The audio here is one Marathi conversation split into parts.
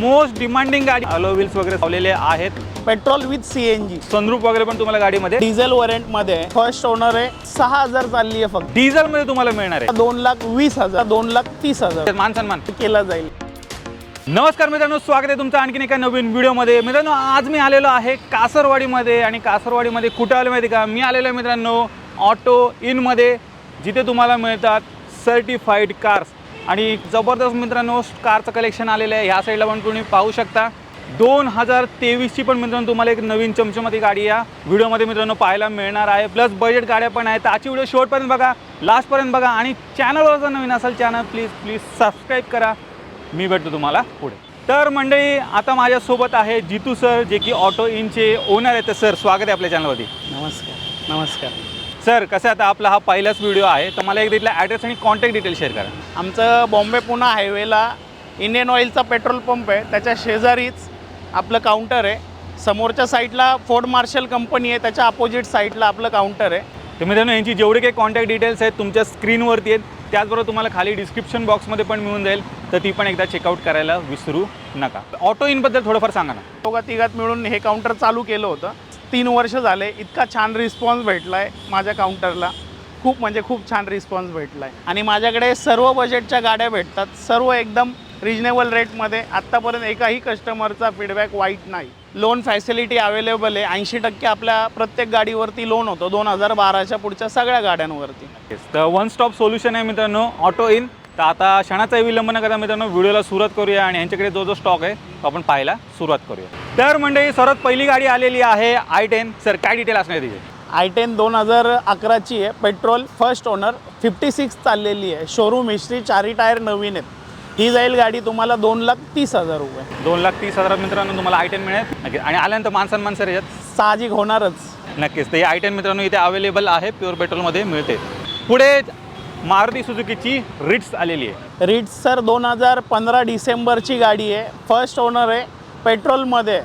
मोस्ट डिमांडिंग गाडी अलो व्हील्स वगैरे लावलेले आहेत. Petrol with C N G sunroof वगैरे पण तुम्हाला गाडीमध्ये. डिझेल वरेंटमध्ये फर्स्ट ओनर आहे. सहा हजार चालली आहे फक्त. डिझेल मध्ये तुम्हाला मिळणार आहे. दोन लाख वीस हजार दोन लाख तीस हजार. मान सन्मान. केला जाईल. नमस्कार मित्रांनो स्वागत आहे तुमचं आणखीन एका नवीन व्हिडिओमध्ये. मित्रांनो आज मी आलेलो आहे कासरवाडीमध्ये आणि कासरवाडीमध्ये कुठं आलो माहिती का? मी आलेलो आहे मित्रांनो ऑटो इनमध्ये जिथे तुम्हाला मिळतात सर्टिफाईड कार्स आणि जबरदस्त मित्रांनो कारचं कलेक्शन आलेलं आहे. ह्या साईडला पण तुम्ही पाहू शकता. दोन हजार तेवीसची पण मित्रांनो तुम्हाला एक नवीन चमचमती गाडी या व्हिडिओमध्ये मित्रांनो पाहायला मिळणार आहे. प्लस बजेट गाड्या पण आहेत. आजची व्हिडिओ शेवटपर्यंत बघा लास्टपर्यंत बघा आणि चॅनलवर जर नवीन असेल चॅनल प्लीज प्लीज सबस्क्राईब करा. मी भेटतो तुम्हाला पुढे. तर मंडळी आता माझ्यासोबत आहे जितू सर जे की ऑटो इनचे ओनर आहेत तर सर स्वागत आहे आपल्या चॅनलवरती नमस्कार. नमस्कार. सर कसं आता आपला हा पहिलाच व्हिडिओ आहे तर मला एक तिथला ॲड्रेस आणि कॉन्टॅक्ट डिटेल शेअर करा. आमचं बॉम्बे पुणा हायवेला इंडियन ऑइलचा पेट्रोल पंप आहे त्याच्या शेजारीच आपलं काउंटर आहे. समोरच्या साईडला फोर्ड मार्शल कंपनी आहे त्याच्या अपोजिट साईडला आपलं काउंटर आहे. तर मित्रांनो यांची जेवढे काही कॉन्टॅक्ट डिटेल्स आहेत तुमच्या स्क्रीनवरती आहेत त्याचबरोबर तुम्हाला खाली डिस्क्रिप्शन बॉक्समध्ये पण मिळून जाईल तर ती पण एकदा चेकआउट करायला विसरू नका. ऑटो इनबद्दल थोडंफार सांगा ना. दोघा तिघात मिळून हे काउंटर चालू केलं होतं. तीन वर्ष झाले इतका छान रिस्पॉन्स भेटला आहे माझ्या काउंटरला खूप म्हणजे खूप छान रिस्पॉन्स भेटला आहे आणि माझ्याकडे सर्व बजेटच्या गाड्या भेटतात. सर्व एकदम रिजनेबल रेटमध्ये आत्तापर्यंत एकाही कस्टमरचा फीडबॅक वाईट नाही. लोन फॅसिलिटी अवेलेबल आहे. ऐंशी टक्के आपल्या प्रत्येक गाडीवरती लोन होतं. दोन हजार बाराच्या पुढच्या सगळ्या गाड्यांवरती. वन स्टॉप सोल्युशन आहे मित्रांनो. ऑटो इन तर आता क्षणाचाही विलंब न करता मित्रांनो व्हिडिओला सुरुवात करूया आणि यांच्याकडे जो जो स्टॉक आहे तो आपण पाहायला सुरुवात करूया. तर मंडळी सर्वात पहिली गाडी आलेली आहे आय टेन सर काय डिटेल असणार तिचे? आय टेन दोन हजार अकराची आहे. Petrol first owner fifty six चाललेली आहे. शोरूम हिस्ट्री चारी टायर नवीन आहेत. ही जाईल गाडी तुम्हाला दोन लाख तीस हजार रुपये. दोन लाख तीस हजारात मित्रांनो तुम्हाला आय टेन मिळेल. आणि आल्यानंतर मानसन मान सर याच्यात साहजिक होणारच. नक्कीच. तर ही आय टेन मित्रांनो इथे अवेलेबल आहे. प्युअर पेट्रोलमध्ये मिळते. पुढे मारुती सुझुकीची रिट्स आलेली आहे. रिट्स सर दोन हजार पंधरा डिसेंबरची गाडी आहे. फर्स्ट ओनर आहे पेट्रोलमध्ये.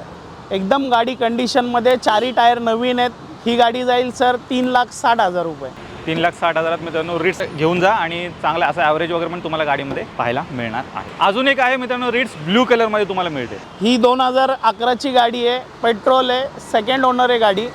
एकदम गाडी कंडिशनमध्ये चारी टायर नवीन आहेत. ही गाडी जाईल सर तीन लाख साठ हजार रुपये. तीन लाख साठ हजारात मित्रांनो रिट्स घेऊन जा आणि चांगला असं ॲव्हरेज वगैरे पण तुम्हाला गाडीमध्ये पाहायला मिळणार आहे. अजून एक आहे मित्रांनो रिट्स ब्लू कलरमध्ये तुम्हाला मिळते. ही दोन हजार अकराची गाडी आहे पेट्रोल आहे. सेकंड ओनर आहे गाडी.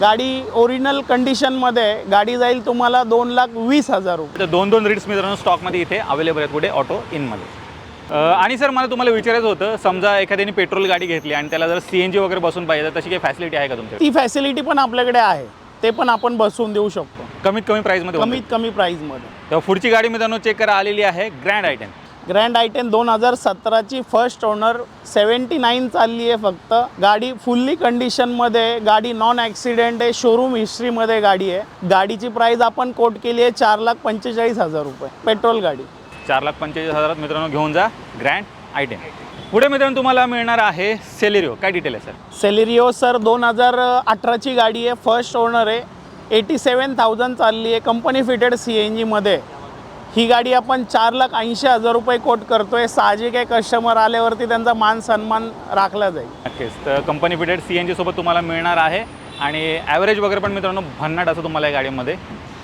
गाडी ओरिजिनल कंडिशनमध्ये गाडी जाईल तुम्हाला दोन लाख वीस हजार रुपये. तर दोन दोन रीड्स मित्रांनो स्टॉकमध्ये इथे अवेलेबल आहेत कुठे ऑटो इनमध्ये आणि सर मला तुम्हाला विचारायचं होतं समजा एखाद्याने पेट्रोल गाडी घेतली आणि त्याला जर सी एन जी वगैरे बसून पाहिजे तर तशी काही फॅसिलिटी आहे का तुमच्याकडे? ती फॅसिलिटी पण आपल्याकडे आहे. ते पण आपण बसवून देऊ शकतो. कमीत कमी प्राईसमध्ये कमीत कमी प्राईजमध्ये जाईल. तर पुढची गाडी मित्रांनो चेक करा आलेली आहे grand I ten grand I ten दोन हजार सतराची फर्स्ट ओनर सेवन्टी नाईन चालली आहे फक्त. गाडी फुल्ली कंडिशनमध्ये आहे. गाडी नॉन ॲक्सिडेंट आहे. शोरूम हिस्ट्रीमध्ये गाडी आहे. गाडीची प्राईज आपण कोट केली आहे चार लाख पंचेचाळीस हजार रुपये. पेट्रोल गाडी. चार लाख पंचेचाळीस हजारात मित्रांनो घेऊन जा ग्रँड आयटेन पुढे मित्रांनो तुम्हाला मिळणार आहे सेलेरिओ काय डिटेल आहे सर सेलेरिओ सर दोन हजार अठराची गाडी आहे. फर्स्ट ओनर आहे. एटी सेवन थाउजंड चालली आहे. कंपनी फिटेड सी एन जीमध्ये ही गाडी आपण चार लाख ऐंशी हजार रुपये कोट करतोय. साहजिक आहे कस्टमर आल्यावरती त्यांचा मान सन्मान राखला जाईल. नक्कीच. तर कंपनी फिटेड सी एन जीसोबत तुम्हाला मिळणार आहे आणि ॲव्हरेज वगैरे पण मित्रांनो भन्नाट असं तुम्हाला या गाडीमध्ये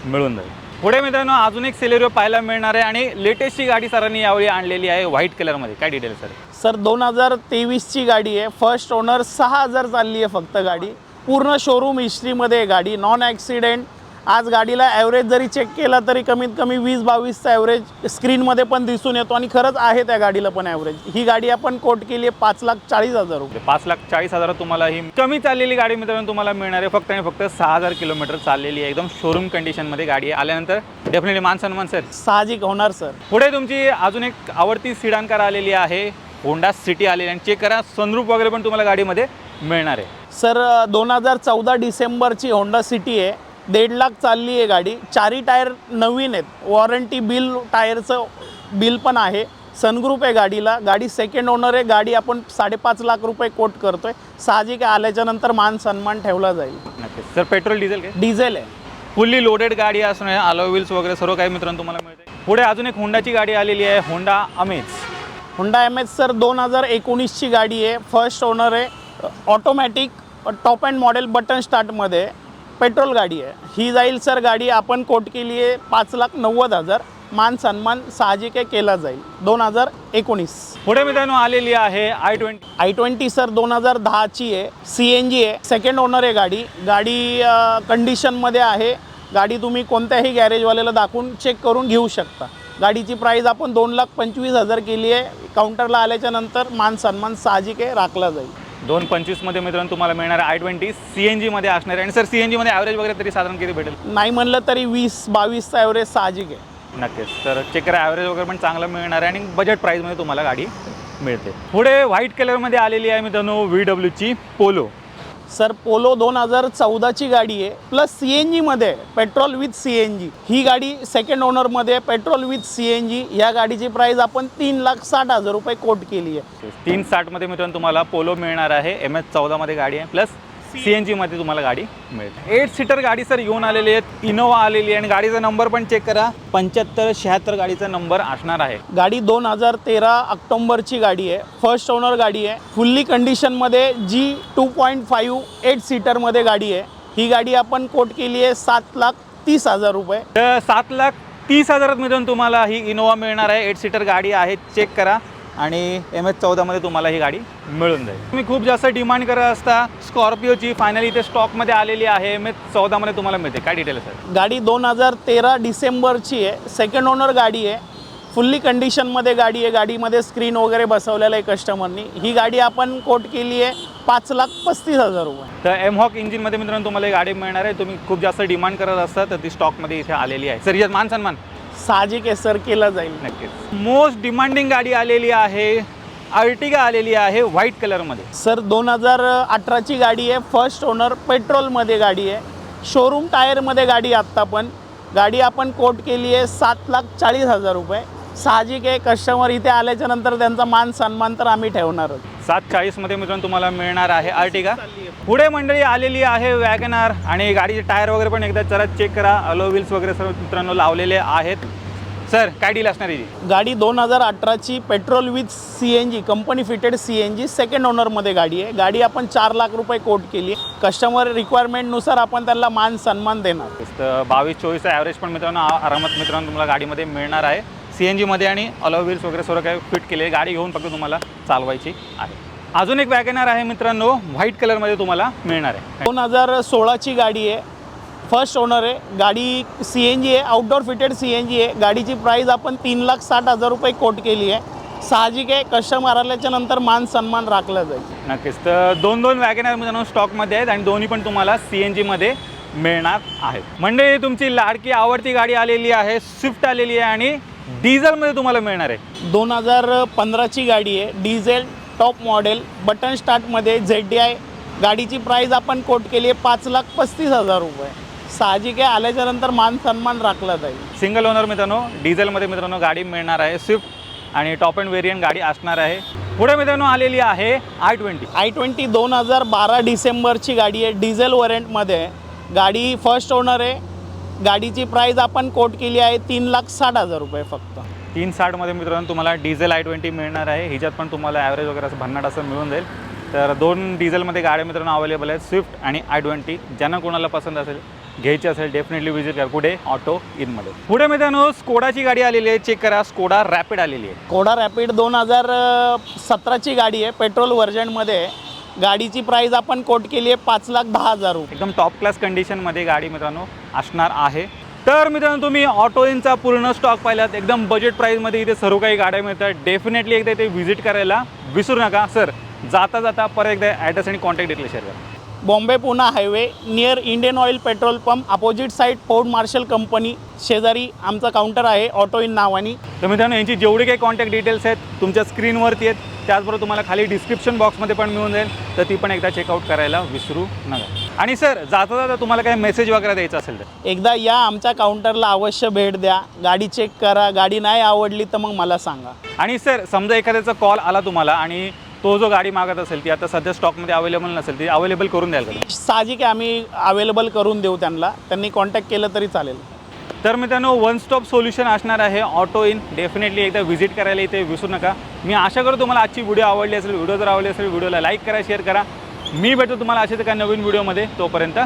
मिळून जाईल. पुढे मित्रांनो अजून एक सेलेरिओ पाहायला मिळणार आहे आणि लेटेस्टची गाडी सरांनी यावेळी आणलेली आहे व्हाईट कलरमध्ये काय डिटेल सर सर दोन हजार तेवीसची गाडी आहे. फर्स्ट ओनर सहा हजार चालली आहे फक्त गाडी. पूर्ण शोरूम हिस्ट्रीमध्ये आहे गाडी. नॉन ॲक्सिडेंट आज गाडीला ॲव्हरेज जरी चेक केला तरी कमीत कमी वीस बावीसचा ॲव्हरेज स्क्रीनमध्ये पण दिसून येतो आणि खरंच आहे त्या गाडीला पण ॲव्हरेज ही गाडी आपण कोट केली आहे पाच लाख चाळीस हजार रुपये. पाच लाख चाळीस हजारात तुम्हाला ही कमी चाललेली गाडी मित्रांनो तुम्हाला मिळणार आहे. फक्त आणि फक्त सहा हजार किलोमीटर चाललेली आहे. एकदम शोरूम कंडिशनमध्ये गाडी आहे. आल्यानंतर डेफिनेटली मान सन्मान सर. साहजिक होणार सर. पुढे तुमची अजून एक आवडती सिडान कार आलेली आहे. होंडा सिटी आलेली आहे. आणि चेक करा सनरूप वगैरे पण तुम्हाला गाडीमध्ये मिळणार आहे. सर दोन हजार चौदा डिसेंबरची होंडा सिटी आहे. दीड लाख चालली आहे गाडी. चारी टायर नवीन आहेत. वॉरंटी बिल टायरचं बिल पण आहे. सनग्रुप आहे गाडीला. गाडी सेकंड ओनर आहे. गाडी आपण साडेपाच लाख रुपये कोट करतोय. साहजिक आहे. आल्याच्यानंतर मान सन्मान ठेवला जाईल. नक्कीच. सर पेट्रोल डिझेल काय? डिझेल आहे. फुल्ली लोडेड गाडी असणे अलो व्हील्स वगैरे सर्व काही मित्रांनो तुम्हाला मिळते पुढे अजून एक होंडाची गाडी आलेली आहे. Honda Amaze Honda M H sir दोन हजार एकोणीसची गाडी आहे. फर्स्ट ओनर आहे. Automatic top end model button स्टार्टमध्ये petrol गाडी आहे. ही जाईल सर गाडी आपण कोट केली आहे पाच लाख नव्वद हजार. मान सन्मान साहजिक आहे केला जाईल. दोन हजार एकोणीस. पुढे मित्रांनो आलेली आहे I twenty I twenty sir दोन हजार दहाची आहे. सी एन जी आहे. सेकंड ओनर आहे गाडी. गाडी कंडिशनमध्ये आहे. गाडी तुम्ही कोणत्याही गॅरेजवाल्याला दाखवून चेक करून घेऊ शकता. गाडीची प्राईस आपण दोन लाख पंचवीस हजार केली आहे. काउंटरला आल्याच्यानंतर मान सन्मान साहजिक आहे राखला जाईल. दोन पंचवीसमध्ये मित्रांनो तुम्हाला मिळणार आय ट्वेंटी सी एन जीमध्ये असणार आहे. आणि सर सी एन जीमध्ये ॲव्हरेज वगैरे तरी साधारण किती भेटेल? नाही म्हणलं तरी वीस बावीसचा ॲव्हरेज साहजिक आहे. नक्कीच. तर चेक करा ॲव्हरेज वगैरे पण चांगलं मिळणार आहे आणि बजेट प्राईजमध्ये तुम्हाला गाडी मिळते. पुढे व्हाईट कलरमध्ये आलेली आहे मित्रांनो व्ही डब्ल्यूची पोलो सर पोलो दोन हजार चौदाची गाडी आहे प्लस सी एन जीमध्ये petrol with C N G. ही गाडी second ओनरमध्ये petrol with C N G. या गाडीची प्राईस आपण तीन लाख साठ हजार रुपये कोट केली आहे. तीन साठमध्ये मित्रांनो तुम्हाला पोलो मिळणार आहे. एम एच चौदामध्ये गाडी आहे प्लस सी एन जीमध्ये तुम्हाला गाडी मिळते. एट सीटर गाडी सर येऊन आलेली आहेत. इनोवा आलेली आहे. आणि गाडीचा नंबर पण चेक करा. पंच्याहत्तर शहात्तर गाडीचा नंबर असणार आहे. गाडी दोन हजार तेरा ऑक्टोंबरची गाडी आहे. फर्स्ट ओनर गाडी आहे. फुल्ली कंडिशनमध्ये जी टू पॉईंट फाईव्ह एट सीटरमध्ये गाडी आहे. ही गाडी आपण कोट केली आहे सात लाख तीस हजार रुपये. तर सात लाख तीस हजारात मिळून तुम्हाला ही इनोवा मिळणार आहे. एट सीटर गाडी आहे. चेक करा. आणि एम एच चौदामध्ये तुम्हाला ही गाडी मिळून जाईल. तुम्ही खूप जास्त डिमांड करत असता स्कॉर्पिओची फायनली इथे स्टॉकमध्ये आलेली आहे एम एच चौदामध्ये तुम्हाला मिळते. काय डिटेल आहे सर गाडी दोन हजार तेरा डिसेंबरची आहे. सेकंड ओनर गाडी आहे. फुल्ली कंडिशनमध्ये गाडी आहे. गाडीमध्ये स्क्रीन वगैरे बसवलेलं आहे कस्टमरनी ही गाडी आपण कोट केली आहे पाच लाख पस्तीस हजार रुपये. तर एम हॉक इंजिनमध्ये मित्रांनो तुम्हाला ही गाडी मिळणार आहे. तुम्ही खूप जास्त डिमांड करत असता तर ती स्टॉकमध्ये इथे आलेली आहे. सर यात मान सन्मान साहजिक आहे सर केला जाईल. नक्कीच. मोस्ट डिमांडिंग गाडी आलेली आहे अर्टिगा आलेली आहे व्हाईट कलरमध्ये सर दोन हजार अठराची गाडी आहे फर्स्ट ओनर पेट्रोलमध्ये गाडी आहे. शोरूम टायरमध्ये गाडी आत्ता पण. गाडी आपण कोट केली आहे सात लाख चाळीस हजार रुपये. साहजिक आहे कस्टमर इथे आल्याच्यानंतर त्यांचा मान सन्मान तर आम्ही ठेवणारच. सात चाळीसमध्ये मित्रांनो तुम्हाला मिळणार आहे अर्टिगा पुढे मंडळी आलेली आहे वॅगनार आणि गाडीचे टायर वगैरे पण एकदा जरा चेक करा. अलो व्हील्स वगैरे सर्व मित्रांनो लावलेले आहेत. सर काय डील असणार आहे याची? गाडी दोन हजार अठराची petrol with C N G company fitted C N G second ओनरमध्ये गाडी आहे. गाडी आपण चार लाख रुपये कोट केली कस्टमर रिक्वायरमेंटनुसार आपण त्यांना मान सन्मान देणार. बावीस चोवीसचा ॲव्हरेज पण मित्रांनो आरामात मित्रांनो तुम्हाला गाडीमध्ये मिळणार आहे. सी एन जीमध्ये आणि अलो व्हील्स वगैरे सर्व काही फिट केले. गाडी घेऊन फक्त तुम्हाला चालवायची आहे. अजून एक वॅगनार आहे मित्रांनो. व्हाईट कलरमध्ये तुम्हाला मिळणार आहे. दोन हजार सोळाची गाडी आहे. फर्स्ट ओनर आहे. गाडी सी एन जी आहे. Outdoor fitted C N G आहे. गाडीची प्राईस आपण तीन लाख साठ हजार रुपये कोट केली आहे. साहजिक आहे. कस्टमर आल्याच्यानंतर मान सन्मान राखला जाईल. नक्कीच. तर दोन दोन वॅगनर मित्रांनो स्टॉकमध्ये आहेत आणि दोन्ही पण तुम्हाला सी एन जीमध्ये मिळणार आहेत. म्हणजे तुमची लाडकी आवडती गाडी आलेली आहे. स्विफ्ट आलेली आहे आणि डिझेलमध्ये तुम्हाला मिळणार आहे. दोन हजार पंधराची गाडी आहे. डिझेल टॉप मॉडेल बटन स्टार्टमध्ये झेड डी आय गाडीची प्राईस आपण कोट केली आहे पाच लाख पस्तीस हजार रुपये. साहजिक आहे आल्याच्यानंतर मान सन्मान राखला जाईल. सिंगल ओनर मित्रांनो डिझेलमध्ये मित्रांनो गाडी मिळणार आहे. स्विफ्ट आणि टॉप अँड व्हेरियंट गाडी असणार आहे. पुढे मित्रांनो आलेली आहे आय ट्वेंटी आय ट्वेंटी दोन हजार बारा डिसेंबरची गाडी आहे. डिझेल वरंटमध्ये गाडी फर्स्ट ओनर आहे. गाडीची प्राईस आपण कोट केली आहे तीन लाख साठ हजार रुपये फक्त. तीन साठमध्ये मित्रांनो तुम्हाला डिझेल आय ट्वेंटी मिळणार आहे. ह्याच्यात पण तुम्हाला ॲव्हरेज वगैरे असं भन्नाट असं मिळून जाईल. तर दोन डिझेलमध्ये गाड्या मित्रांनो अवेलेबल आहेत स्विफ्ट आणि आय ट्वेंटी ज्यांना कोणाला पसंत असेल घ्यायची असेल डेफिनेटली विजिट करा. कुठे ऑटो इनमध्ये पुढे मित्रांनो स्कोडाची गाडी आलेली आहे. चेक करा स्कोडा रॅपिड आलेली आहे. कोडा रॅपिड दोन हजार सतराची गाडी आहे. पेट्रोल व्हर्जनमध्ये गाडीची प्राईस आपण कोट केली आहे पाच लाख दहा हजार रुपये. एकदम टॉप क्लास कंडिशनमध्ये गाडी मित्रांनो असणार आहे. तर मित्रांनो तुम्ही ऑटो इनचा पूर्ण स्टॉक पाहिलात. एकदम बजेट प्राईजमध्ये इथे सर्व काही गाड्या मिळतात. डेफिनेटली एकदा इथे व्हिजिट करायला विसरू नका सर जाता जाता परत एकदा ॲड्रेस आणि कॉन्टॅक्ट डिटेल शेअर करा. Bombay Poona highway near Indian Oil petrol pump opposite side Ford Marshal company शेजारी आमचा काउंटर आहे ऑटो इन नावानी. तर मित्रांनो यांची जेवढी काही कॉन्टॅक्ट डिटेल्स आहेत तुमच्या स्क्रीनवरती आहेत. त्याचबरोबर तुम्हाला खाली डिस्क्रिप्शन बॉक्समध्ये पण मिळून जाईल. तर ती पण एकदा चेकआउट करायला विसरू नका. आणि सर जाता जाता तुम्हाला काही मेसेज वगैरे द्यायचा असेल तर? एकदा या आमच्या काउंटरला अवश्य भेट द्या. गाडी चेक करा. गाडी नाही आवडली तर मग मला सांगा. आणि सर समजा एखाद्याचा कॉल आला तुम्हाला आणि तो जो गाडी मागत असेल ती आता सध्या स्टॉकमध्ये अवेलेबल नसेल ती अवेलेबल करून द्याल का? साहजिक आहे आम्ही अवेलेबल करून देऊ त्यांना. त्यांनी कॉन्टॅक्ट केलं तरी चालेल. तर मित्रांनो वन स्टॉप सोल्युशन असणार आहे ऑटो इन डेफिनेटली एकदा व्हिजिट करायला इथे विसरू नका. मी आशा करतो तुम्हाला आजची व्हिडिओ आवडली असेल व्हिडिओ जर आवडली असेल व्हिडिओला लाईक करा शेअर करा. मी भेटतो तुम्हाला अशाच एका नवीन व्हिडिओमध्ये तोपर्यंत